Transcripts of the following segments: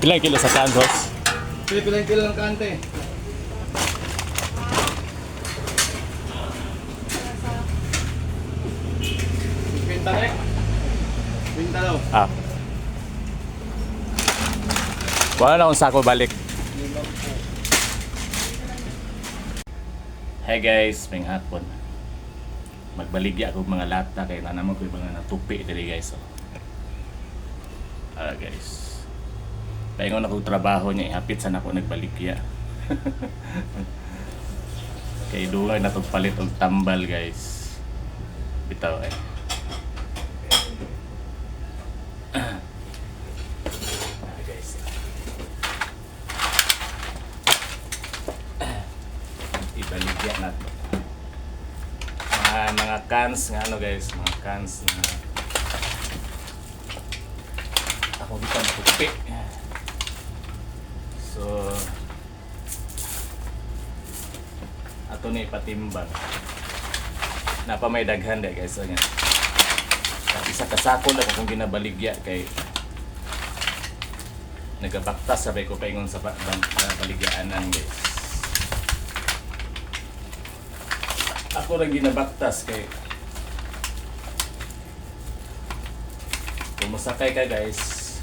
Ilang kilo sa kandos? Pipilang kilo ng kante. Pinta rin. Pinta daw. Ah. Wala na akong sako balik. Hey guys, may hapon. Magbaligya ako mga lata kay na naman ko yung mga natupi diri guys. Oh. Ah guys. Paingon ako trabaho niya, ihapit sana ako nagbaligya. kay dugay na palit og tambal guys. Bitaw eh. Ah, guys. Mga, cans nga ano guys, mga cans na ako dito tupi. So ato ni patimbang. Napa may daghan deh guys so, nga. Isa kasako na kung ginabaligya kay nagabaktas sabi ko paingon sa sa baligyaanan guys. Ako rin ginabaktas kay kung masakay ka guys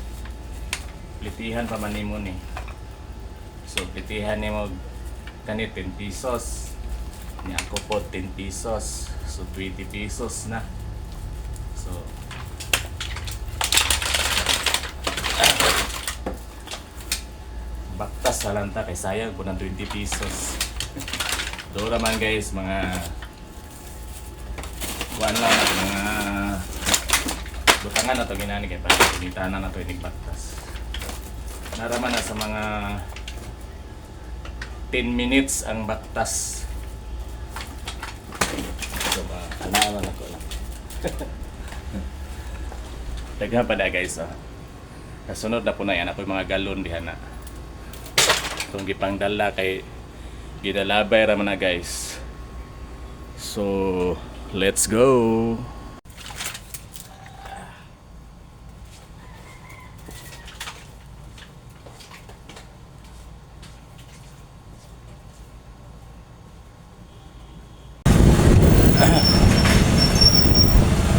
plitihan pa man nimo ni. So plitihan nimo kani 10 pesos ni ako po 10 pesos. So 20 pesos na. So baktas sa lanta kay sayang ng 20 pesos doon naman guys mga kuan lang mga butangan na to ginani kay pagkakita na na to inig baktas naraman na sa mga 10 minutes ang baktas so ba? Alaman ako lang. Daghan pa na guys oh. kasunod na po na yan. Ako mga galon diha na itong gipangdala kay gidalabay raman na guys. So let's go.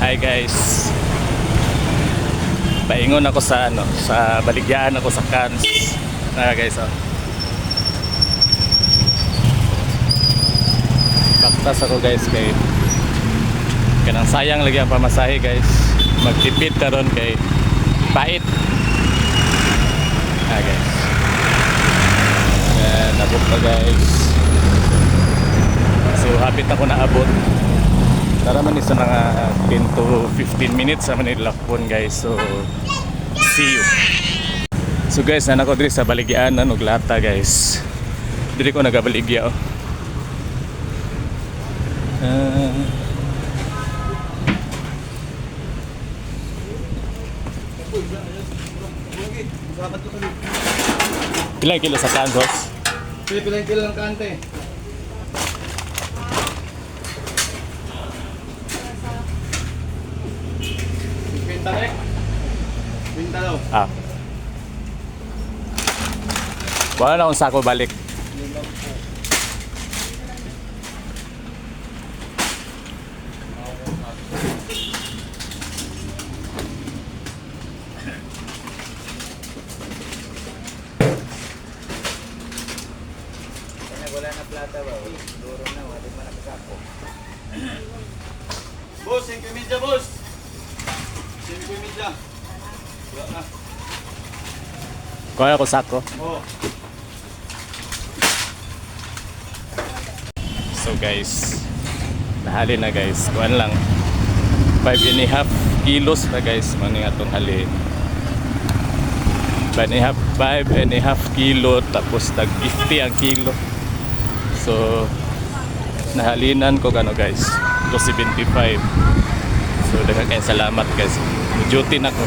Hi guys. Paingon ako sa ano sa baligyan ako sa cans. Na guys oh. Baktas ako guys kay kanang sayang lagi ang pamasahe guys. Magtipid karon kay pait. Ah guys. Yan, abot na guys. So hapit ako na abot. Tara man isa nga 10 to 15 minutes sa Manila Lakpon guys. So see you. So guys, nan ako diri sa baligyan ano lata guys. Diri ko nagabaligya oh. Ah. Ilang kilo sa kandos? Pipilang kilo ng kante. Pinta rin. Pinta daw. Ah. Wala na akong sako balik. Wala na plata ba? Duro na, wala man nakasapo. Boss, 5 media, boss. 5 media. Wala na. Kuha ako sako. Oh. So guys, nahali na guys. Kuan lang. 5 and a half kilos na guys. Maning atong hali. 5 and a half, 5 and a half kilo tapos tag 50 ang kilo. So nahalinan ko gano guys. 275. So daghang salamat guys. Duty na ko.